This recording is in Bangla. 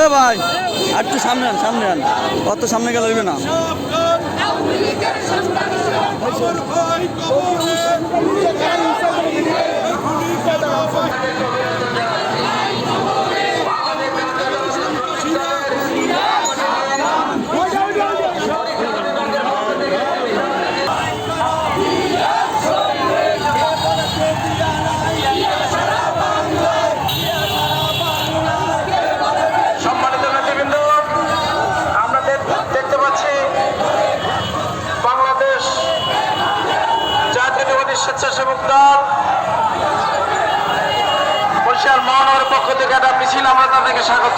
এ ভাই আর একটু সামনে আন সামনে আন। অত সামনে গেলে হইবে না। স্বেচ্ছাসেবক দল বরিশাল মহানগরের পক্ষ থেকে একটা মিছিল আমরা তাদেরকে স্বাগত